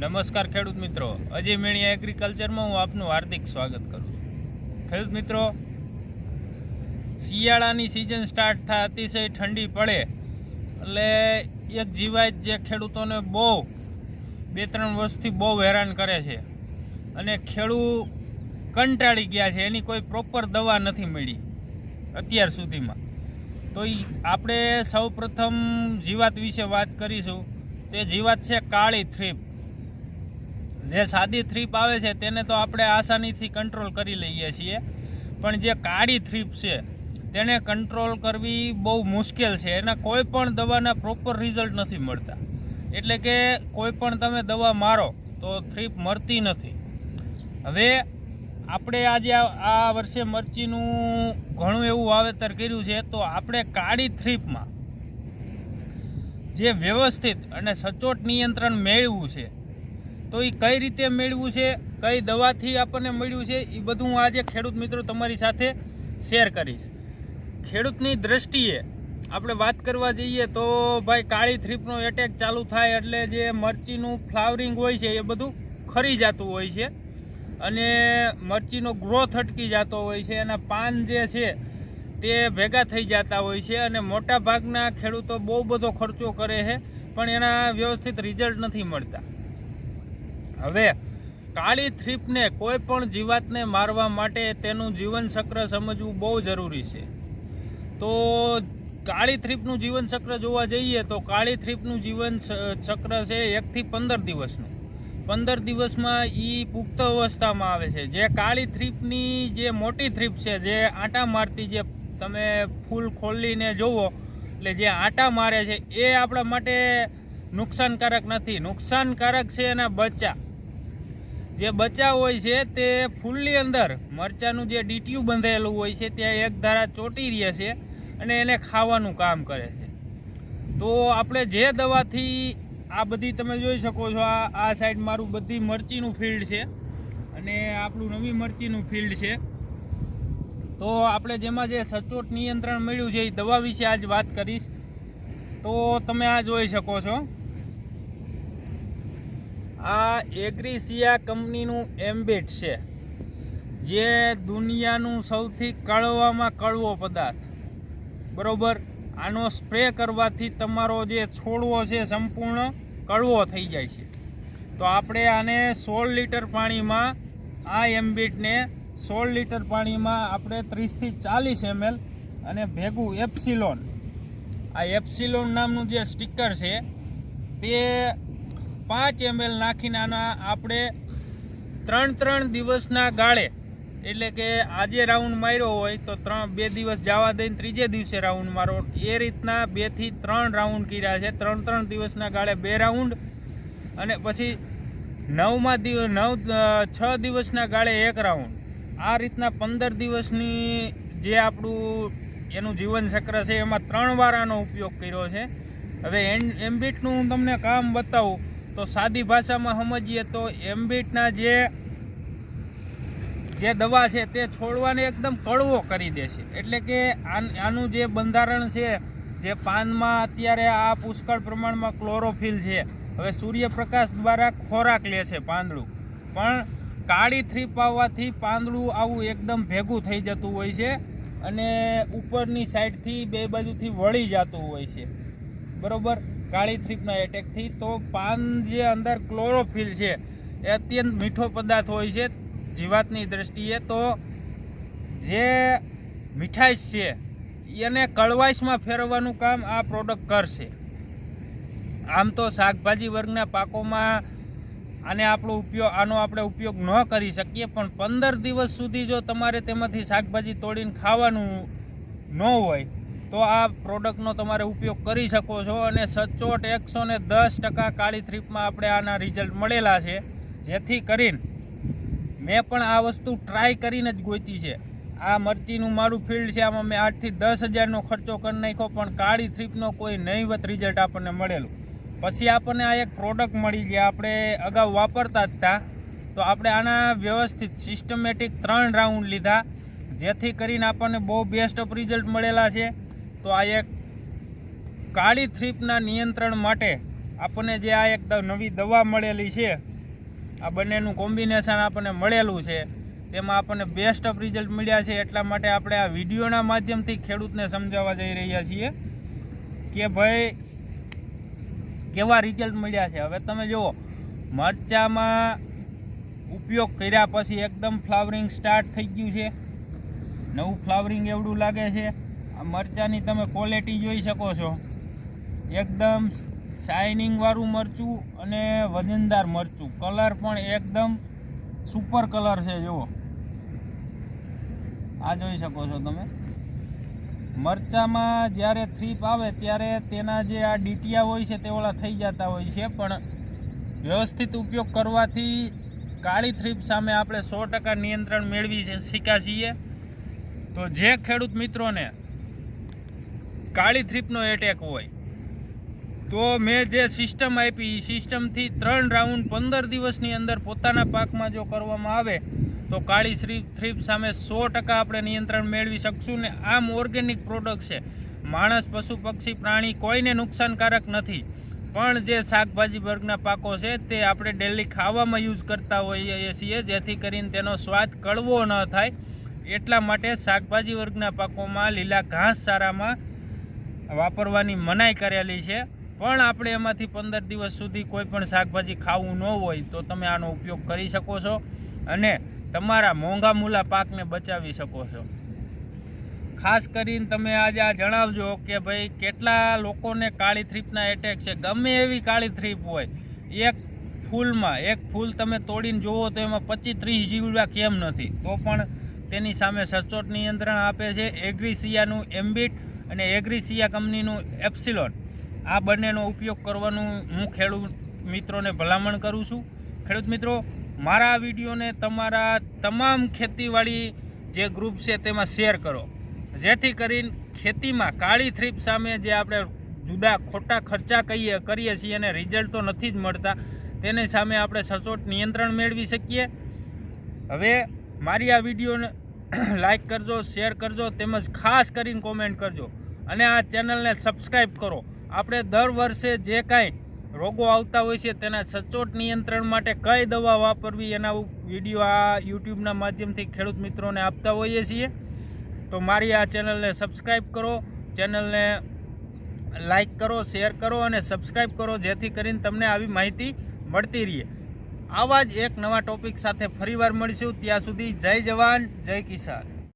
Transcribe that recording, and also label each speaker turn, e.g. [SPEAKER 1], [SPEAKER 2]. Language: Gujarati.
[SPEAKER 1] નમસ્કાર ખેડૂત મિત્રો. અજય મેણિયા એગ્રીકલ્ચરમાં હું આપનું હાર્દિક સ્વાગત કરું છું. ખેડૂત મિત્રો, શિયાળાની સિઝન સ્ટાર્ટ થાય અતિશય ઠંડી પડે એટલે એક જીવાત જે ખેડૂતોને બહુ બે ત્રણ વર્ષથી બહુ હેરાન કરે છે અને ખેડૂત કંટાળી ગયા છે, એની કોઈ પ્રોપર દવા નથી મળી અત્યાર સુધીમાં. તો આપણે સૌ પ્રથમ જીવાત વિશે વાત કરીશું. તે જીવાત છે કાળી થ્રીપ. જે સાદી થ્રીપ આવે છે તેને તો આપણે આસાનીથી કંટ્રોલ કરી લઈએ છીએ. પણ જે કાળી થ્રીપ છે, તેને કંટ્રોલ કરવી બહુ મુશ્કેલ છે. એના કોઈ પણ દવાના પ્રોપર રિઝલ્ટ નથી મળતા. એટલે કે કોઈ પણ તમે દવા મારો, તો થ્રીપ મરતી નથી. હવે આપણે આજે આ વર્ષે મરચીનું ઘણું એવું વાવેતર કર્યું છે, તો આપણે કાળી થ્રીપમાં જે વ્યવસ્થિત અને સચોટ નિયંત્રણ મેળવવું છે તો એ કઈ રીતે મેળવ્યું છે, કઈ દવાથી આપણને મળ્યું છે એ બધું હું આજે ખેડૂત મિત્રો તમારી સાથે શેર કરીશ. ખેડૂતની દ્રષ્ટિએ આપણે વાત કરવા જઈએ તો ભાઈ કાળી થ્રીપનો એટેક ચાલુ થાય એટલે જે મરચીનું ફ્લાવરિંગ હોય છે એ બધું ખરી જતું હોય છે અને મરચીનો ગ્રોથ અટકી જતો હોય છે એના પાન જે છે તે ભેગા થઈ જતા હોય છે અને મોટા ભાગના ખેડૂતો બહુ બધો ખર્ચો કરે છે પણ એના વ્યવસ્થિત રિઝલ્ટ નથી મળતા. હવે કાળી થ્રીપને કોઈ પણ જીવાતને મારવા માટે તેનું જીવન ચક્ર સમજવું બહુ જરૂરી છે. તો કાળી થ્રીપનું જીવન ચક્ર જોવા જઈએ તો કાળી થ્રીપનું જીવન ચક્ર છે એકથી પંદર દિવસનું. પંદર દિવસમાં એ પુખ્ત અવસ્થામાં આવે છે. જે કાળી થ્રીપની જે મોટી થ્રીપ છે, જે આંટા મારતી જે તમે ફૂલ ખોલીને જોવો, એટલે જે આંટા મારે છે, એ આપણા માટે નુકસાનકારક નથી. નુકસાનકારક છે એના બચ્ચા. જે બચાવ હોય છે તે ફૂલની અંદર મરચાનું જે ડીટીયું બંધાયેલું હોય છે, ત્યાં એક ધારા ચોટી રહે છે અને એને ખાવાનું કામ કરે છે. તો આપણે જે દવાથી આ બધી તમે જોઈ શકો છો, આ આ સાઈડ મારું બધી મરચીનું ફિલ્ડ છે અને આપણું નવી મરચીનું ફિલ્ડ છે. તો આપણે જેમાં જે સચોટ નિયંત્રણ મળ્યું છે એ દવા વિશે આજ વાત કરીશ. તો તમે આ જોઈ શકો છો. આ એગ્રીસિયા કંપનીનું એમ્બેટ છે, જે દુનિયાનું સૌથી કડવામાં કડવો પદાર્થ. બરોબર? આનો સ્પ્રે કરવાથી તમારો જે છોડવો છે સંપૂર્ણ કડવો થઈ જાય છે. તો આપણે આને સોળ લીટર પાણીમાં, આ એમ્બિટને સોળ લીટર પાણીમાં આપણે ત્રીસથી ચાલીસ એમએલ અને ભેગું એપ્સિલોન. આ એપ્સિલોન નામનું જે સ્ટીકર છે, તે પાંચ એમએલ નાખીને આના આપણે ત્રણ ત્રણ દિવસના ગાળે, એટલે કે આજે રાઉન્ડ માર્યો હોય તો ત્રણ, બે દિવસ જવા દઈને ત્રીજે દિવસે રાઉન્ડ મારો. એ રીતના બેથી ત્રણ રાઉન્ડ કર્યા છે. ત્રણ ત્રણ દિવસના ગાળે બે રાઉન્ડ અને પછી નવમાં દિવ, નવ છ દિવસના ગાળે એક રાઉન્ડ. આ રીતના પંદર દિવસની જે આપણું એનું જીવન ચક્ર છે, એમાં ત્રણ વાર આનો ઉપયોગ કર્યો છે. હવે એમ એમ્બિટનું હું તમને કામ બતાવું. તો સાદી ભાષામાં સમજીએ તો એમ્બિટના જે જે દવા છે તે છોડવાને એકદમ કડવો કરી દે છે. એટલે કે આનું જે બંધારણ છે, જે પાનમાં અત્યારે આ પુષ્કળ પ્રમાણમાં ક્લોરોફિલ છે, હવે સૂર્યપ્રકાશ દ્વારા ખોરાક લે છે પાંદડું. પણ કાળી થ્રીપાવવાથી પાંદડું આવું એકદમ ભેગું થઈ જતું હોય છે અને ઉપરની સાઈડથી બે બાજુથી વળી જતું હોય છે. બરોબર? કાળી થ્રીપના એટેકથી તો પાન જે અંદર ક્લોરોફિલ છે, એ અત્યંત મીઠો પદાર્થ હોય છે જીવાતની દ્રષ્ટિએ, તો જે મીઠાઈશ છે, એને કળવાશમાં ફેરવવાનું કામ આ પ્રોડક્ટ કરશે. આમ તો શાકભાજી વર્ગના પાકોમાં આને આપણો ઉપયોગ, આનો આપણે ઉપયોગ ન કરી શકીએ, પણ પંદર દિવસ સુધી જો તમારે તેમાંથી શાકભાજી તોડીને ખાવાનું ન હોય તો આ પ્રોડક્ટનો તમારે ઉપયોગ કરી શકો છો અને સચોટ એકસો ને દસ ટકા કાળી થ્રીપમાં આપણે આના રિઝલ્ટ મળેલા છે. જેથી કરીને મેં પણ આ વસ્તુ ટ્રાય કરીને જ ગોતી છે. આ મરચીનું મારું ફિલ્ડ છે, આમાં મેં આઠથી દસ હજારનો ખર્ચો કરી નાખ્યો, પણ કાળી થ્રીપનો કોઈ નહીવત રિઝલ્ટ આપણને મળેલું. પછી આપણને આ એક પ્રોડક્ટ મળી જે આપણે અગાઉ વાપરતા જ હતા તો આપણે આના વ્યવસ્થિત સિસ્ટમેટિક ત્રણ રાઉન્ડ લીધા. જેથી કરીને આપણને બહુ બેસ્ટ ઓફ રિઝલ્ટ મળેલા છે. તો આ એક કાળી થ્રીપના નિયંત્રણ માટે આપણને જે આ એક નવી દવા મળેલી છે, આ બંનેનું કોમ્બિનેશન આપણને મળેલું છે. તેમાં આપણને બેસ્ટ ઓફ રિઝલ્ટ મળ્યા છે, એટલા માટે આપણે આ વિડીયોના માધ્યમથી ખેડૂતને સમજાવવા જઈ રહ્યા છીએ કે ભાઈ, કેવા રિઝલ્ટ મળ્યા છે? હવે તમે જુઓ, મરચામાં ઉપયોગ કર્યા પછી એકદમ ફ્લાવરિંગ સ્ટાર્ટ થઈ ગયું છે. નવું ફ્લાવરિંગ એવડું લાગે છે. આ મરચાંની તમે ક્વોલિટી જોઈ શકો છો. એકદમ શાઇનિંગવાળું મરચું અને વજનદાર મરચું. કલર પણ એકદમ સુપર કલર છે, જુઓ. આ જોઈ શકો છો તમે. મરચામાં જ્યારે થ્રીપ આવે ત્યારે તેના જે આ ડીટિયા હોય છે તે ઓલા થઈ જતા હોય છે, પણ વ્યવસ્થિત ઉપયોગ કરવાથી કાળી થ્રીપ સામે આપણે સો ટકા નિયંત્રણ મેળવી શીખ્યા છીએ. તો જે ખેડૂત મિત્રોને કાળી થ્રીપનો એટેક હોય. તો મેં જે સિસ્ટમ આપી એ સિસ્ટમથી ત્રણ રાઉન્ડ પંદર દિવસની અંદર પોતાના પાકમાં જો કરવામાં આવે, તો કાળી શ્રી થ્રીપ સામે સો ટકા આપણે નિયંત્રણ મેળવી શકશું ને આમ ઓર્ગેનિક પ્રોડક્ટ છે. માણસ, પશુ, પક્ષી, પ્રાણી કોઈને નુકસાનકારક નથી. પણ જે શાકભાજી વર્ગના પાકો છે, તે આપણે ડેલી ખાવામાં યુઝ કરતા હોઈએ છીએ, જેથી કરીને તેનો સ્વાદ કડવો ન થાય. એટલા માટે શાકભાજી વર્ગના પાકોમાં લીલા ઘાસ ચારામાં વાપરવાની મનાઈ કરેલી છે. પણ આપણે એમાંથી પંદર દિવસ સુધી કોઈ પણ શાકભાજી ખાવું ન હોય તો તમે આનો ઉપયોગ કરી શકો છો અને તમારા મોંઘા મૂલા પાકને બચાવી શકો છો. ખાસ કરીને તમે આજે આ જણાવજો કે ભાઈ કેટલા લોકોને કાળી થ્રીપના એટેક છે. ગમે એવી કાળી થ્રીપ હોય, એક ફૂલમાં, એક ફૂલ તમે તોડીને જુઓ તો એમાં પચીસ ત્રીસ જીવડા કેમ નથી. તો પણ તેની સામે સચોટ નિયંત્રણ આપે છે. એગ્રીસિયાનું એમ્બિટ અને એગ્રીસિયા કંપનીનું એપ્સિલોન. આ બંનેનો ઉપયોગ કરવાનું હું ખેડૂત મિત્રોને ભલામણ કરું છું. ખેડૂત મિત્રો, મારા વિડીયોને તમારા તમામ ખેતીવાડી જે ગ્રુપ છે તેમાં શેર કરો. જેથી કરીને ખેતીમાં કાળી થ્રીપ સામે જે આપણે જુદા ખોટા ખર્ચા કહીએ, કરીએ છીએ અને રિઝલ્ટ તો નથી જ મળતા, તેની સામે આપણે સચોટ નિયંત્રણ મેળવી શકીએ. હવે મારી આ વિડીયોને લાઈક કરજો શેર કરજો, તેમજ ખાસ કરીને કોમેન્ટ કરજો. અને આ ચેનલને સબસ્ક્રાઈબ કરો. આપણે દર વર્ષે જે કાંઈ રોગો આવતા હોય છે, તેના સચોટ નિયંત્રણ માટે કઈ દવા વાપરવી, એના વીડિયો આ યુટ્યુબના માધ્યમથી ખેડૂત મિત્રોને આપતા હોઈએ છીએ. તો મારી આ ચેનલને સબસ્ક્રાઈબ કરો ચેનલને લાઇક કરો શેર કરો અને સબસ્ક્રાઈબ કરો, જેથી કરીને તમને આવી માહિતી મળતી રહે આવા જ એક નવા ટોપિક સાથે ફરીવાર મળીશું. ત્યાં સુધી જય જવાન જય કિસાન.